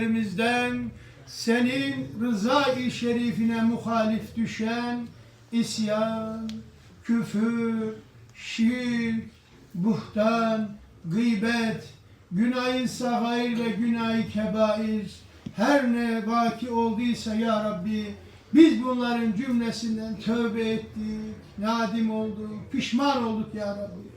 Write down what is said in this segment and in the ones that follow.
Elimizden senin rızayı şerifine muhalif düşen isyan, küfür, şirk, buhtan, gıybet, günah-ı sagair ve günah-ı kebair her ne vaki olduysa ya Rabbi biz bunların cümlesinden tövbe ettik, nadim olduk, pişman olduk ya Rabbi.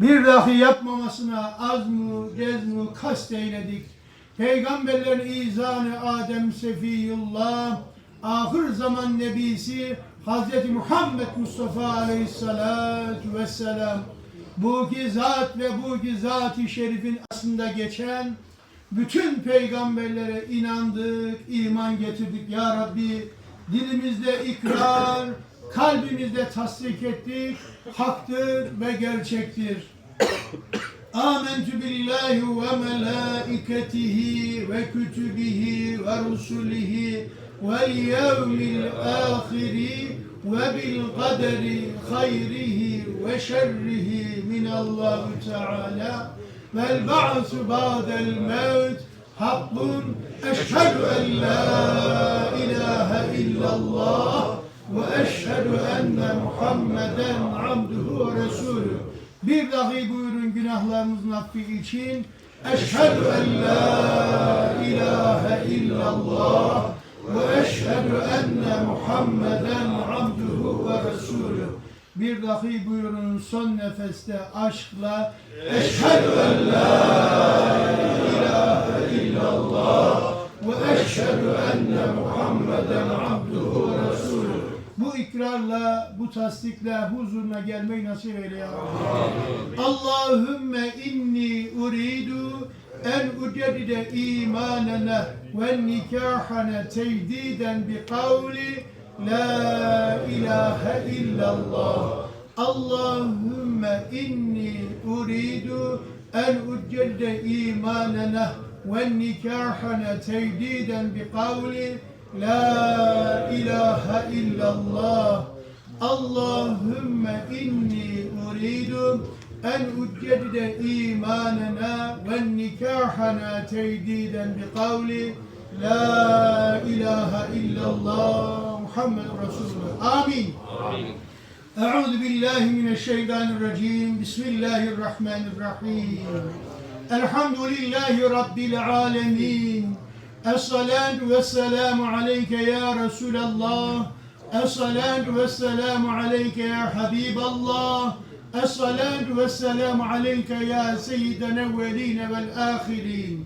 Bir dahi yapmamasına azmu, cezmu, kast eyledik. Peygamberlerin izanı Adem Sefiyullah, ahir zaman nebisi Hz. Muhammed Mustafa Aleyhisselatü Vesselam bu gizat ve bu gizat-ı şerifin aslında geçen bütün peygamberlere inandık, iman getirdik ya Rabbi. Dilimizde ikrar, kalbimizde tasdik ettik, haktır ve gerçektir. آمنت بالله وملائكته وكتبه ورسله واليوم الآخر وبالقدر خيره وشره من الله تعالى. والبعث بعد الموت حق. أشهد أن لا إله إلا الله وأشهد أن محمدا عبده ورسوله. Bir dahi buyurun günahlarımızın affı için. Eşhedü en la ilahe illallah ve eşhedü enne Muhammeden abduhu ve resulü. Bir dahi buyurun son nefeste aşkla Eşhedü en la ilahe illallah ve eşhedü enne Muhammeden abduhu ve resulü. Bu ikrarla, bu tasdikle huzuruna gelmeyi nasip eyle ya Rabbi. Allahümme inni uridu en ucedide imanena ve nikahana tevdiden bi kavli la ilahe illallah. Allahümme inni uridu en ucedide imanena ve nikahana tevdiden bi kavli La ilahe illallah. Allahümme inni uridu en uccedide imanena ve nikahana teydiden bi kavli. La ilahe illallah. Muhammed Resulullah. Amin. Euzu billahi mineşşeytanirracim Bismillahirrahmanirrahim. Elhamdülillahi Rabbil alemin الصلاة والسلام عليك يا رسول الله. الصلاة والسلام عليك يا حبيب الله. الصلاة والسلام عليك يا سيد الأولين والآخرين.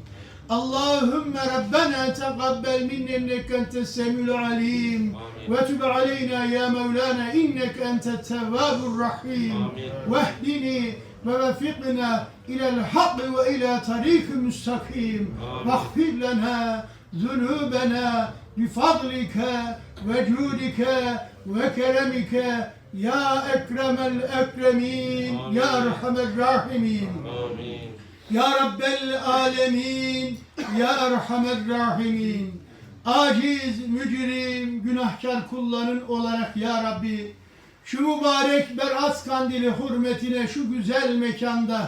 اللهم ربنا تقبل منا إنك أنت السميع العليم. وتب علينا يا مولانا إنك أنت التواب الرحيم. واهدني ووفقنا إلى الحق وإلى طريق مستقيم. واغفر لنا ذنوبنا بفضلك وجودك وكرمك يا أكرم الأكرمين. يا أرحم الراحمين. Ya Rabbel Alemin, Ya Erhamer Rahimin. Aciz, mücrim, günahkar kulların olarak Ya Rabbi, şu mübarek Berat kandili hürmetine şu güzel mekanda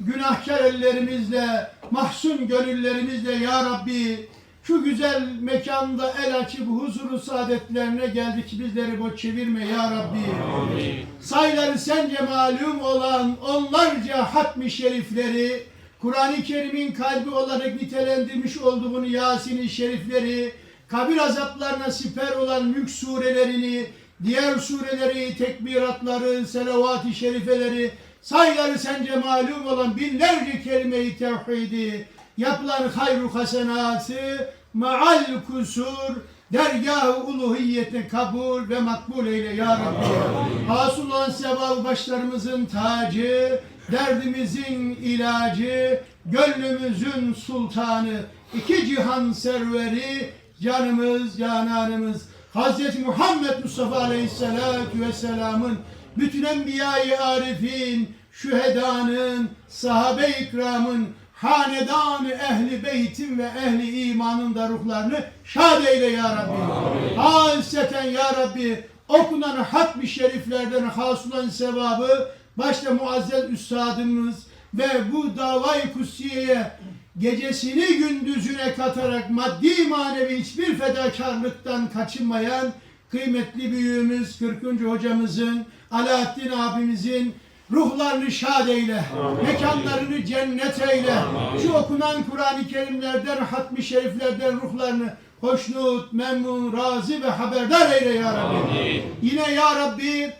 günahkar ellerimizle, mahzun gönüllerimizle Ya Rabbi, şu güzel mekanda el açıp huzuru saadetlerine geldik bizleri boş çevirme ya Rabbi. Amin. Sayıları sence malum olan onlarca hatmi şerifleri, Kur'an-ı Kerim'in kalbi olarak nitelendirmiş olduğunu Yasin-i şerifleri, kabir azaplarına siper olan mülk surelerini, diğer sureleri, tekbiratları, selavat-ı şerifeleri, sayıları sence malum olan binlerce kelime-i tevhidi, yapılan hayru hasenatı, maal kusur, dergah-ı uluhiyete kabul ve makbul eyle ya Rabbi. Hasıl olan sevabı başlarımızın tacı, derdimizin ilacı, gönlümüzün sultanı, iki cihan serveri, canımız, cananımız, Hz. Muhammed Mustafa Aleyhisselatü Vesselam'ın bütün enbiya-i arifin, şühedanın, sahabe-i ikramın, hanedan ehli beytin ve ehli imanın da ruhlarını şad eyle ya Rabbi. Haseten ya Rabbi okunan hatmi şeriflerden hasılan sevabı başta muazzez üstadımız ve bu davayı kutsiyeye gecesini gündüzüne katarak maddi manevi hiçbir fedakarlıktan kaçınmayan kıymetli büyüğümüz 40. hocamızın Alaaddin abimizin ruhlarını şad eyle, mekanlarını cennet eyle. Şu okunan Kur'an-ı Kerimlerden, hatmi şeriflerden ruhlarını hoşnut, memnun, razı ve haberdar eyle ya Rabbi. Yine ya Rabbi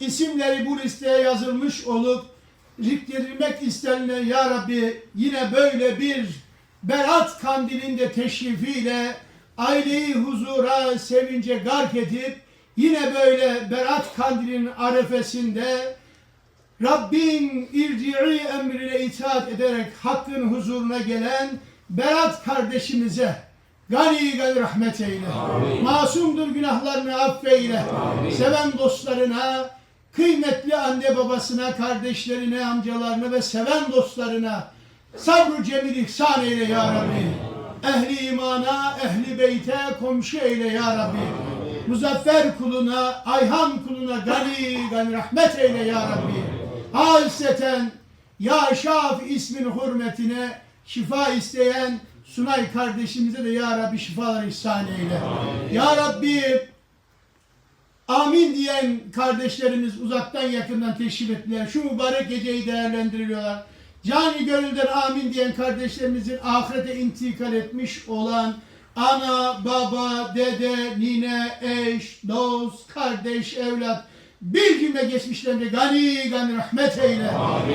isimleri bu listeye yazılmış olup zikredilmek istenilen ya Rabbi yine böyle bir Berat kandilinde teşrifiyle aileyi huzura, sevince gark edip yine böyle Berat kandilinin arefesinde Rabbin irci'i emrine itaat ederek hakkın huzuruna gelen Berat kardeşimize gani gani rahmet eyle. Masumdur günahlarını affeyle. Seven dostlarına, kıymetli anne babasına, kardeşlerine, amcalarına ve seven dostlarına sabru cemil ihsan eyle ya Rabbi. Ehli imana, ehli beyte komşu eyle ya Rabbi. Muzaffer kuluna, Ayhan kuluna gani gani rahmet eyle ya Rabbi. Halseten ya Şaf ismin hürmetine şifa isteyen Sunay kardeşimize de ya Rabbi şifalar ihsan eyle. Ya Rabbi Amin diyen kardeşlerimiz uzaktan yakından teşrif ettiler. Şu mübarek geceyi değerlendiriyorlar. Cani gönülden amin diyen kardeşlerimizin ahirete intikal etmiş olan ana, baba, dede, nine, eş, dost, kardeş, evlat bir cümle geçmişlerine gani gani rahmet eyle.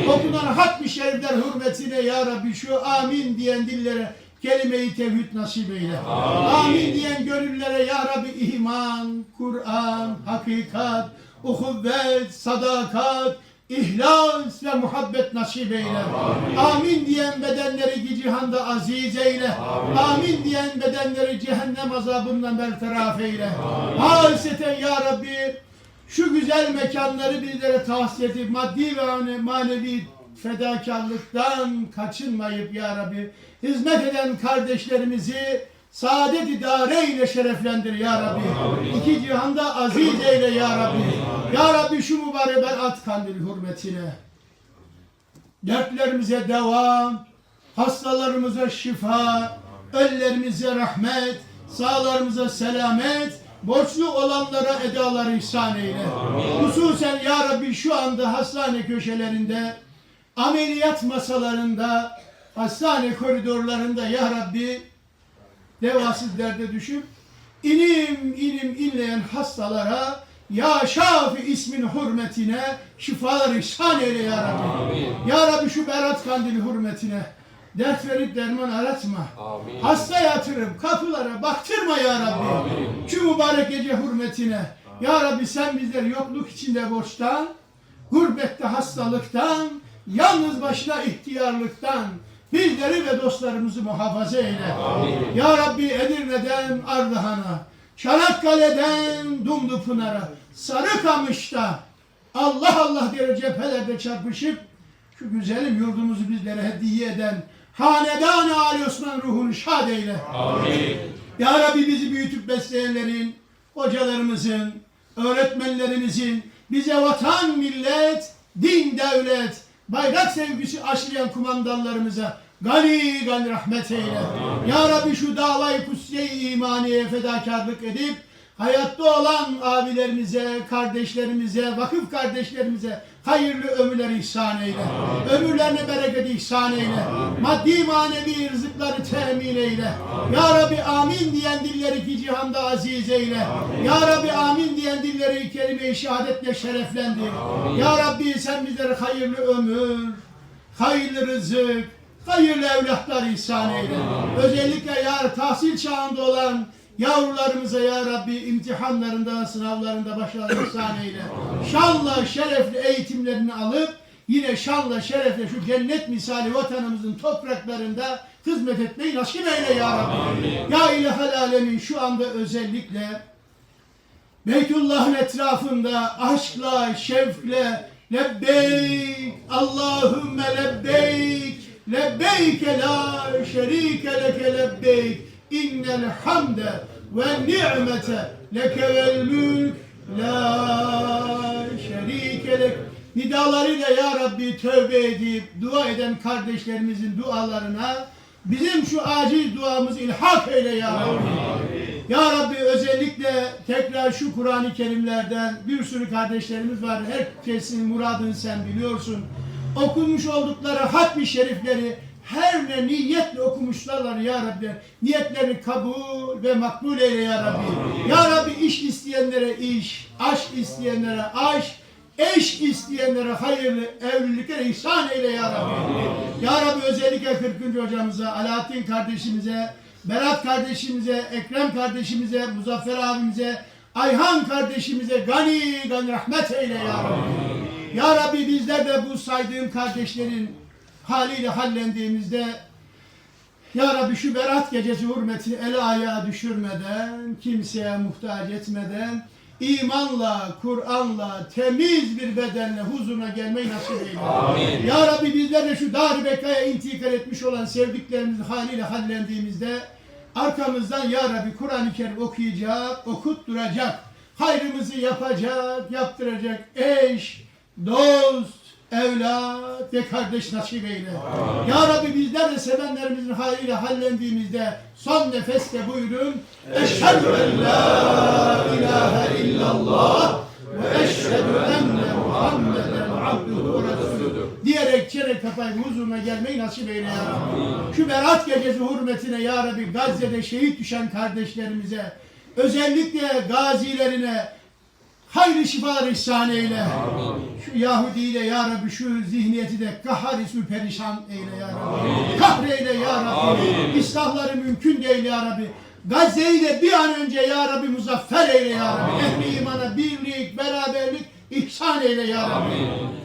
Okunan hatmi şerifler hürmetine ya Rabbi şu amin diyen dillere kelime-i tevhid nasip eyle. Amin diyen gönüllere ya Rabbi iman, Kur'an, hakikat, uhuvvet, sadakat, ihlas ve muhabbet nasip eyle. Amin, diyen bedenleri ki cihanda aziz eyle. Amin, diyen bedenleri cehennem azabından bertaraf eyle. Haseten ya Rabbi şu güzel mekanları bizlere tahsis edip maddi ve mane- manevi fedakarlıktan kaçınmayıp ya Rabbi hizmet eden kardeşlerimizi saadet idare ile şereflendir ya Rabbi. İki cihanda aziz eyle ya Rabbi. Ya Rabbi şu mübarek berat kandili hürmetine dertlerimize devam, hastalarımıza şifa, ölülerimize rahmet, sağlarımıza selamet, borçlu olanlara edaları ihsan eyle. Hususen Ya Rabbi şu anda hastane köşelerinde, ameliyat masalarında, hastane koridorlarında Ya Rabbi devasız derde düşüp ilim ilim inleyen hastalara ya Şafi ismin hürmetine şifalar ihsan eyle ya Rabbi. Ya Rabbi şu berat kandili hürmetine dert verip derman aratma. Hasta yatırıp kapılara baktırma ya Rabbi. Şu mübarek gece hürmetine. Ya Rabbi sen bizleri yokluk içinde borçtan, gurbette hastalıktan, yalnız başına ihtiyarlıktan, bizleri ve dostlarımızı muhafaza eyle. Ya Rabbi Edirne'den Ardahan'a, Çanakkale'den Dumlupınar'a, Sarıkamış'ta Allah Allah diye cephelerde çarpışıp şu güzelim yurdumuzu bizlere hediye eden Hanedan-ı Ali Osman ruhunu şad eyle. Ya Rabbi bizi büyütüp besleyenlerin, hocalarımızın, öğretmenlerimizin, bize vatan, millet, din, devlet, bayrak sevgisi aşılayan kumandanlarımıza gani gani rahmet eyle. Ya Rabbi şu davayı kutsiye-i imaniye fedakarlık edip hayatta olan abilerimize, kardeşlerimize, vakıf kardeşlerimize hayırlı ömürler ihsan eyle. Ömürlerine bereket ihsan eyle. Maddi manevi rızıkları temin eyle. Ya Rabbi amin diyen dilleri ki cihanda aziz eyle. Ya Rabbi amin diyen dilleri kelime-i şehadetle şereflendir. Ya Rabbi sen bizlere hayırlı ömür, hayırlı rızık, hayırlı evlatlar ihsan eyle. Özellikle yar tahsil çağında olan yavrularımıza ya Rabbi imtihanlarında, sınavlarında başarılı ihsan eyle. Şanla, şerefli eğitimlerini alıp yine şanla, şerefle şu cennet misali vatanımızın topraklarında hizmet etmeyi nasip eyle ya Rabbi. Ya ilahel alemin şu anda özellikle Beytullah'ın etrafında aşkla, şevkle lebbeyk, Allahümme lebbeyk, lebbeyk la şerike leke lebbeyk, innel hamde ve ni'mete leke vel mülk, la şerike lek. Nidalarıyla ya Rabbi tövbe edip dua eden kardeşlerimizin dualarına Bizim şu acil duamızı ilhak eyle ya Rabbi. Ya Rabbi özellikle tekrar şu Kur'an-ı Kerimlerden bir sürü kardeşlerimiz var. Herkesin muradını sen biliyorsun. Okunmuş oldukları hatmi şerifleri her ne niyetle okumuşlarlar ya Rabbi. Niyetlerini kabul ve makbul eyle ya Rabbi. Ya Rabbi iş isteyenlere iş, aşk isteyenlere aşk, eş isteyenlere hayırlı evlilikler ihsan eyle ya Rabbi. Ya Rabbi özellikle 40. hocamıza, Alaaddin kardeşimize, Berat kardeşimize, Ekrem kardeşimize, Muzaffer abimize, Ayhan kardeşimize gani gani rahmet eyle ya Rabbi. Ya Rabbi bizler de bu saydığım kardeşlerin haliyle hallendiğimizde ya Rabbi şu berat gecesi hürmetini ele ayağa düşürmeden, kimseye muhtaç etmeden, imanla, Kur'an'la, temiz bir bedenle huzuruna gelmeyi nasip eyle. Ya Rabbi bizler de şu dar bekaya intikal etmiş olan sevdiklerimizin haliyle hallendiğimizde arkamızdan Ya Rabbi Kur'an-ı Kerim okuyacak, okutturacak, hayrımızı yapacak, yaptıracak eş, dost, evlat ve kardeş nasip eyle. Ya Rabbi bizler de sevenlerimizin haliyle hallendiğimizde son nefeste buyurun. Eşhedü en la ilahe illallah ve eşhedü enne Muhammeden abduhu resulüdür. Diyerek çeyrek kapayıp huzuruna gelmeyi nasip eyle ya Rabbi. Şu berat gecesi hürmetine ya Rabbi Gazze'de şehit düşen kardeşlerimize özellikle gazilerine hayırlı şifalar ihsan eyle. Şu Yahudiyle ya Rabbi şu zihniyeti de kahharisü perişan eyle ya Rabbi. Kahreyle ya Rabbi. İslahları mümkün değil ya Rabbi. Gazze'yi de bir an önce ya Rabbi muzaffer eyle ya Rabbi. Ehli imana birlik, beraberlik ihsan eyle ya Rabbi.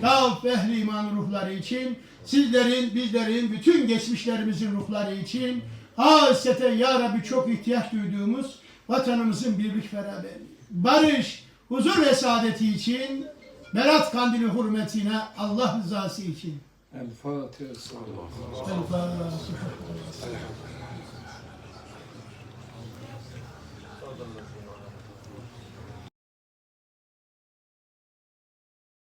Tavf ehli iman ruhları için, sizlerin, bizlerin, bütün geçmişlerimizin ruhları için, hasreten ya Rabbi çok ihtiyaç duyduğumuz vatanımızın birlik beraberliği, barış, huzur ve saadeti için, Berat Kandili hürmetine Allah rızası için. El Fatiha. El Fatiha.